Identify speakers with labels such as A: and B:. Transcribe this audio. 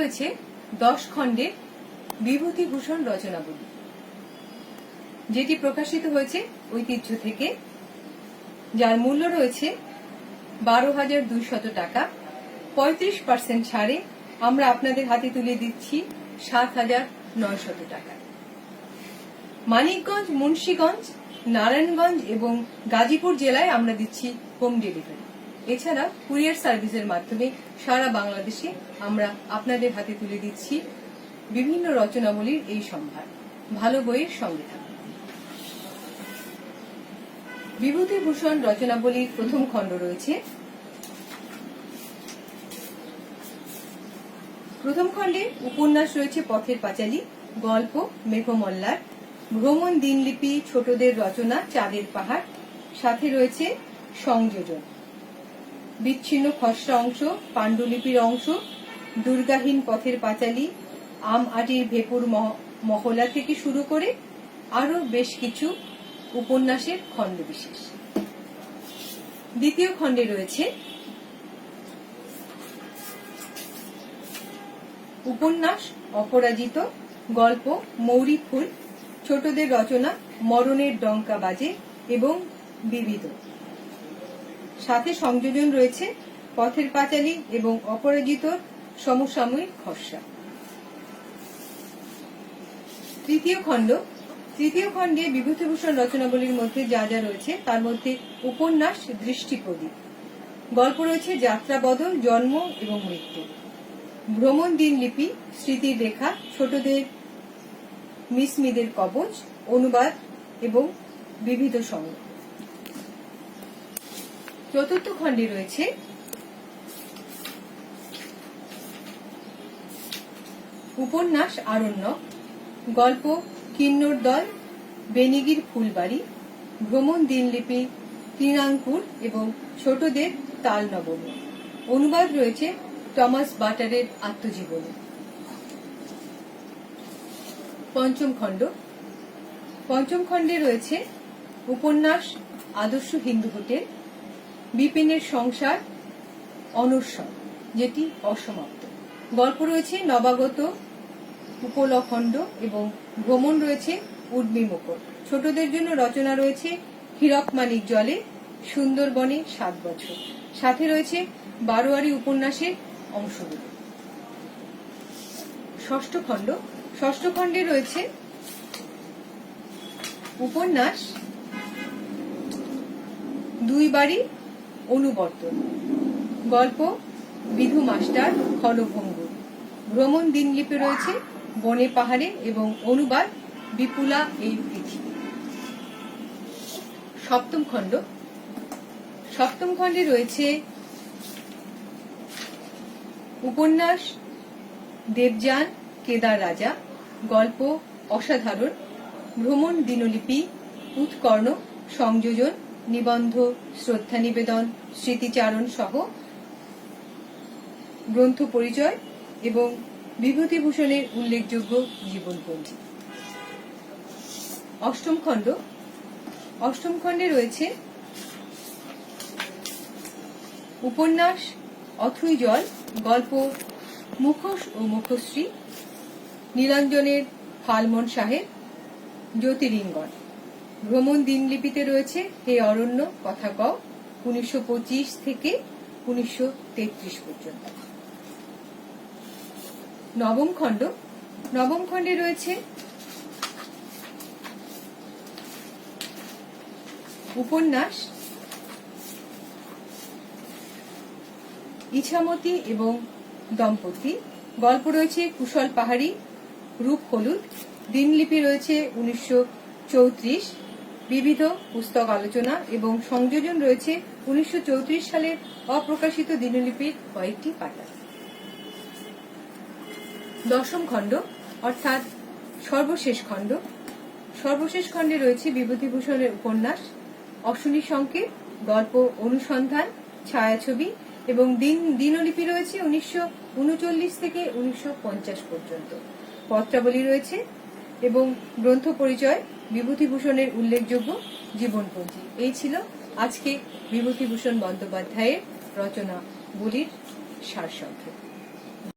A: রয়েছে দশ খণ্ডের বিভূতিভূষণ রচনাবলী, যেটি প্রকাশিত হয়েছে ঐতিহ্য থেকে, যার মূল্য রয়েছে বারো হাজার দুইশত টাকা। পঁয়ত্রিশ পার্সেন্ট ছাড়ে আমরা আপনাদের হাতে তুলে দিচ্ছি সাত হাজার নয়শত টাকা। মানিকগঞ্জ, মুন্সীগঞ্জ, নারায়ণগঞ্জ এবং গাজীপুর জেলায় আমরা দিচ্ছি হোম ডেলিভারি। এছাড়া কুরিয়ার সার্ভিসের মাধ্যমে সারা বাংলাদেশে আমরা আপনাদের হাতে তুলে দিচ্ছি বিভিন্ন রচনাবলীর এই সম্ভার। ভালো বইয়ের সঙ্গে বিভূতিভূষণ রচনাবলীর প্রথম খণ্ড রয়েছে। প্রথম খণ্ডে উপন্যাস রয়েছে পথের পাঁচালী, গল্প, মেঘমল্লার, ভ্রমণ দিনলিপি, ছোটদের রচনা, চাঁদের পাহাড়, সাথে রয়েছে সংযোজন। বিচ্ছিন্ন খসড়া অংশ, পাণ্ডুলিপির অংশ, দুর্গাহীন পথের পাঁচালী, আম আটির ভেপুর মহ- মহলা থেকে শুরু করে আরও বেশ কিছু উপন্যাসের খণ্ড বিশেষ। দ্বিতীয় খণ্ডে রয়েছে উপন্যাস, অপরাজিত গল্প, মৌরি ফুল, ছোটদের রচনা, মরণের ডঙ্কা বাজে এবং বিবিধ। সাথে সংযোজন রয়েছে পথের পাঁচালী এবং অপরাজিত সমসাময়িক খসড়া। তৃতীয় খণ্ড। তৃতীয় খণ্ডে বিভূতিভূষণ রচনাবলীর মধ্যে যা যা রয়েছে, তার মধ্যে উপন্যাস, দৃষ্টিপ্রদীপ। গল্প রয়েছে যাত্রা বদল, জন্ম এবং মৃত্যু। ভ্রমণ দিনলিপি স্মৃতির রেখা, ছোটদের, মিসমিদের কবচ, অনুবাদ এবং বিবিধ সঙ্গ চতুর্থ খণ্ডে রয়েছে। উপন্যাস আরণ্যক গল্প, কিন্নর দল, বেনিগির ফুলবাড়ি, ভ্রমণ দিনলিপি তৃণাঙ্কুর এবং ছোটদের তাল নবমী অনুবাদ রয়েছে টমাস বাটারের আত্মজীবনী। পঞ্চম খণ্ড। পঞ্চম খণ্ডে রয়েছে উপন্যাস, আদর্শ হিন্দু হোটেল। বিপিনের সংসার অনস্বর যেটি অসমাপ্ত। গল্প রয়েছে নবাগত উপলখণ্ড এবং ভ্রমণ রয়েছে উর্মি মুখর ছোটদের জন্য রচনা রয়েছে হীরক মানিক জলে, সুন্দরবনে সাত বছর। সাথে রয়েছে বারোয়ারি উপন্যাসের অংশগুলো। ষষ্ঠ খণ্ড। ষষ্ঠ খণ্ডে রয়েছে উপন্যাস, দুই বাড়ি অনুবর্তন। গল্প, বিধু মাস্টার খলভঙ্গুর ভ্রমণ দিনলিপি রয়েছে বনে পাহাড়ে এবং অনুবাদ বিপুলা এই পৃথিবী সপ্তম খণ্ড। সপ্তম খণ্ডে রয়েছে উপন্যাস, দেবযান, কেদার রাজা, গল্প, অসাধারণ, ভ্রমণ দিনলিপি, উৎকর্ণ, সংযোজন নিবন্ধ, শ্রদ্ধা নিবেদন, স্মৃতিচারণ সহ গ্রন্থ পরিচয় এবং বিভূতিভূষণের উল্লেখযোগ্য জীবনপঞ্জী। অষ্টম খণ্ড। অষ্টম খণ্ডে রয়েছে উপন্যাস অথই জল, গল্প, মুখোশ ও মুখশ্রী, নীলাঞ্জনের ফালমন সাহেব, জ্যোতিরিঙ্গন। ভ্রমণ দিনলিপিতে রয়েছে হে অরণ্য, কথা কও, উনিশশো পঁচিশ থেকে উনিশশো তেত্রিশ পর্যন্ত। নবম খণ্ড। নবম খণ্ডে রয়েছে উপন্যাস, ইছামতি এবং দম্পতি। গল্প রয়েছে কুশল পাহাড়ি, রূপ হলুদ। দিনলিপি রয়েছে উনিশশো চৌত্রিশ। বিবিধ পুস্তক আলোচনা এবং সংযোজন রয়েছে উনিশশো চৌত্রিশ সালের অপ্রকাশিত দিনলিপির কয়েকটি পাতা। দশম খণ্ড, অর্থাৎ সর্বশেষ খণ্ড। সর্বশেষ খণ্ডে রয়েছে বিভূতিভূষণের উপন্যাস, অশ্বনী সংকেত, গল্প অনুসন্ধান, ছায়াছবি এবং দিন, দিনলিপি রয়েছে উনিশশো উনচল্লিশ থেকে উনিশশো পঞ্চাশ পর্যন্ত। পত্রাবলী রয়েছে এবং গ্রন্থ পরিচয় বিভূতিভূষণের উল্লেখযোগ্য জীবনপঞ্জী। এই ছিল আজকে বিভূতিভূষণ বন্দ্যোপাধ্যায়ের রচনা বলির সারসংক্ষেপ।